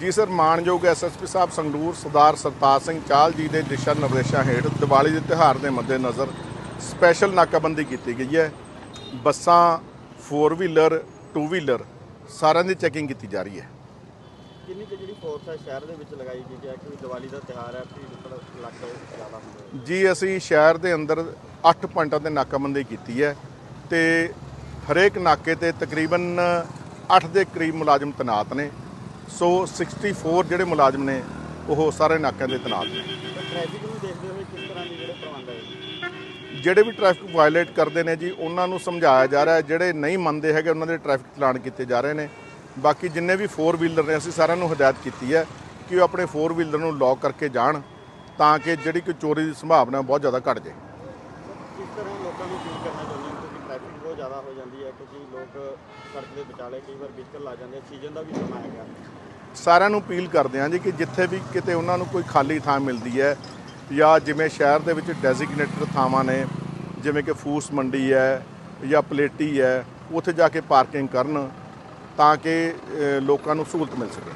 ਜੀ ਸਰ ਮਾਨਯੋਗ ਐਸਐਸਪੀ ਸਾਹਿਬ ਸੰਗਰੂਰ ਸਰਦਾਰ ਸਰਤਾਜ ਸਿੰਘ ਚਾਹਲ ਜੀ ਦੇ ਦਿਸ਼ਾ ਨਿਰਦੇਸ਼ਾਂ ਹੇਠ ਦੀਵਾਲੀ ਦੇ ਤਿਉਹਾਰ ਦੇ ਮੱਦੇਨਜ਼ਰ ਸਪੈਸ਼ਲ ਨਾਕਾਬੰਦੀ ਕੀਤੀ ਗਈ ਹੈ। ਬੱਸਾਂ 4 ਵੀਲਰ 2 ਵੀਲਰ ਸਾਰਿਆਂ ਦੀ ਚੈਕਿੰਗ ਕੀਤੀ ਜਾ ਰਹੀ ਹੈ। ਕਿੰਨੀ ਕੁ ਜਿਹੜੀ ਫੋਰਸ ਹੈ ਸ਼ਹਿਰ ਦੇ ਵਿੱਚ ਲਗਾਈ ਗਈ ਹੈ ਕਿ ਦੀਵਾਲੀ ਦਾ ਤਿਉਹਾਰ ਹੈ ਭੀੜ ਇਲਾਕੇ ਜ਼ਿਆਦਾ ਹੁੰਦੇ। ਜੀ ਅਸੀਂ ਸ਼ਹਿਰ ਦੇ ਅੰਦਰ 8 ਪੁਆਇੰਟਾਂ ਤੇ ਨਾਕਾਬੰਦੀ ਕੀਤੀ ਹੈ ਤੇ ਹਰੇਕ ਨਾਕੇ ਤੇ ਤਕਰੀਬਨ 8 ਦੇ ਕਰੀਬ ਮੁਲਾਜ਼ਮ ਤੈਨਾਤ ਨੇ ਸੋ 64 ਜਿਹੜੇ ਮੁਲਾਜ਼ਮ ਨੇ ਉਹ ਸਾਰੇ ਨਾਕਿਆਂ ਤੇ ਤੈਨਾਤ ਨੇ। ਟ੍ਰੈਫਿਕ ਨੂੰ ਦੇਖਦੇ ਹੋਏ ਕਿਸ ਤਰ੍ਹਾਂ ਦੇ ਜਿਹੜੇ ਪ੍ਰਬੰਧ ਹੈ ਜਿਹੜੇ ਵੀ ਟ੍ਰੈਫਿਕ ਵਾਇਲੇਟ ਕਰਦੇ ਨੇ ਜੀ ਉਹਨਾਂ ਨੂੰ ਸਮਝਾਇਆ ਜਾ ਰਿਹਾ ਹੈ ਜਿਹੜੇ ਨਹੀਂ ਮੰਨਦੇ ਹੈਗੇ ਉਹਨਾਂ ਦੇ ਟ੍ਰੈਫਿਕ ਚਲਾਨ ਕੀਤੇ ਜਾ ਰਹੇ ਨੇ। ਬਾਕੀ ਜਿੰਨੇ ਵੀ 4 ਵੀਲਰ ਨੇ ਅਸੀਂ ਸਾਰਿਆਂ ਨੂੰ ਹਦਾਇਤ ਕੀਤੀ ਹੈ ਕਿ ਉਹ ਆਪਣੇ 4 ਵੀਲਰ ਨੂੰ ਲੌਕ ਕਰਕੇ ਜਾਣ ਤਾਂ ਕਿ ਜਿਹੜੀ ਕੋਈ ਚੋਰੀ ਦੀ ਸੰਭਾਵਨਾ ਬਹੁਤ ਜ਼ਿਆਦਾ ਘਟ ਜਾਏ। ਕਿਸ ਤਰ੍ਹਾਂ ਲੋਕਾਂ ਨੂੰ ਫੀਲ ਕਰਨਾ ਚਾਹੁੰਦੇ ਹੋ ਕਿਉਂਕਿ ਟ੍ਰੈਫਿਕ ਬਹੁਤ ਜ਼ਿਆਦਾ ਹੋ ਜਾਂਦੀ ਹੈ ਕਿਉਂਕਿ ਲੋਕ ਸੜਕ ਦੇ ਵਿਚਾਲੇ ਕਈ ਵਾਰ ਵਹੀਕਲ ਲਾ ਜਾਂਦੇ ਸੀਜ਼ਨ ਦਾ ਵੀ ਸਮਾਂ ਹੈਗਾ। ਸਾਰਿਆਂ ਨੂੰ ਅਪੀਲ ਕਰਦੇ ਹਾਂ ਜੀ ਕਿ ਜਿੱਥੇ ਵੀ ਕਿਤੇ ਉਹਨਾਂ ਨੂੰ ਕੋਈ ਖਾਲੀ ਥਾਂ ਮਿਲਦੀ ਹੈ ਜਾਂ ਜਿਵੇਂ ਸ਼ਹਿਰ ਦੇ ਵਿੱਚ ਡੈਜ਼ਿਗਨੇਟਡ ਥਾਵਾਂ ਨੇ, ਜਿਵੇਂ ਕਿ ਫੂਸ ਮੰਡੀ ਹੈ ਜਾਂ ਪਲੇਟੀ ਹੈ, ਉੱਥੇ ਜਾ ਕੇ ਪਾਰਕਿੰਗ ਕਰਨ ਤਾਂ ਕਿ ਲੋਕਾਂ ਨੂੰ ਸਹੂਲਤ ਮਿਲ ਸਕੇ।